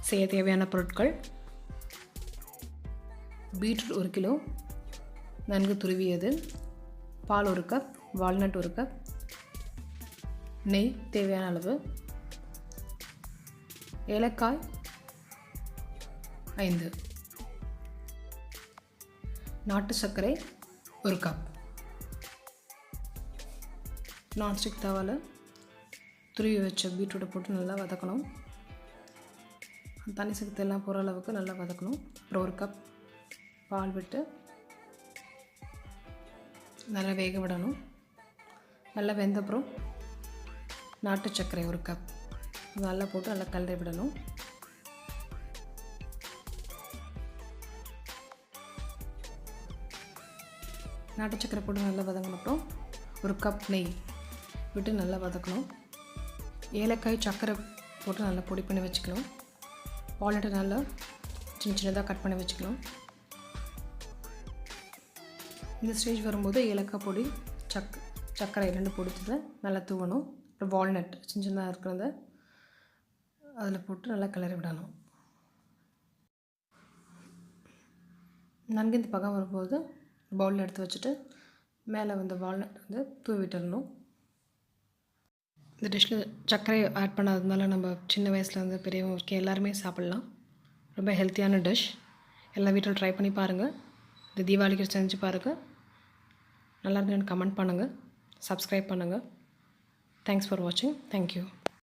செய்ய தேவையான பொருட்கள். பீட்ரூட் ஒரு கிலோ. நன்கு துருவியது. பால் ஒரு கப் வால்நட் ஒரு கப் நெய் தேவையான அளவு. ஏலக்காய் ஐந்து. நாட்டு சர்க்கரை ஒரு கப் நான்ஸ்டிக் தவாவில் துருவி வச்ச பீட்ரூட்டை போட்டு நல்லா வதக்கணும். தண்ணி சக்தி எல்லாம் போகிற அளவுக்கு நல்லா வதக்கணும். அப்புறம் ஒரு கப் பால் விட்டு நல்லா வேக விடணும். நல்லா வெந்தப்புறம் நாட்டு சர்க்கரை ஒரு கப் நல்லா போட்டு நல்லா கலரி விடணும். நாட்டு சர்க்கரை போட்டு நல்லா வதங்கினப்புறம் ஒரு கப் நெய் விட்டு நல்லா வதக்கணும். ஏலக்காய் சர்க்கரை போட்டு நல்லா பொடி பண்ணி வச்சுக்கணும். வால்நட்டை நல்லா சின்ன சின்னதாக கட் பண்ணி வச்சுக்கணும் இந்த ஸ்டேஜ் வரும்போது ஏலக்காய் பொடி சக் சர்க்கரை ரெண்டு பொடித்ததை நல்லா தூவணும். அப்புறம் வால்நட் சின்ன சின்னதாக இருக்கிறத அதில் போட்டு நல்லா கிளறி விடணும். நன்கு இந்த பக்கம் வரும்போது பவுலில் எடுத்து வச்சுட்டு மேலே வந்து வால்நட் வந்து தூவி விட்டுடணும் இந்த டிஷ்ஷில் சர்க்கரை ஆட் பண்ணாததுனால நம்ம சின்ன வயசில் வந்து பெரியவங்க வரைக்கும் எல்லாருமே சாப்பிட்லாம். ரொம்ப ஹெல்த்தியான டிஷ் எல்லா வீட்டில் ட்ரை பண்ணி பாருங்கள் இந்த தீபாவளிக்கு செஞ்சு பாருங்கள் நல்லா இருக்குன்னு கமெண்ட் பண்ணுங்கள் சப்ஸ்கிரைப் பண்ணுங்கள் தேங்க்ஸ் ஃபார் வாட்சிங் தேங்க்யூ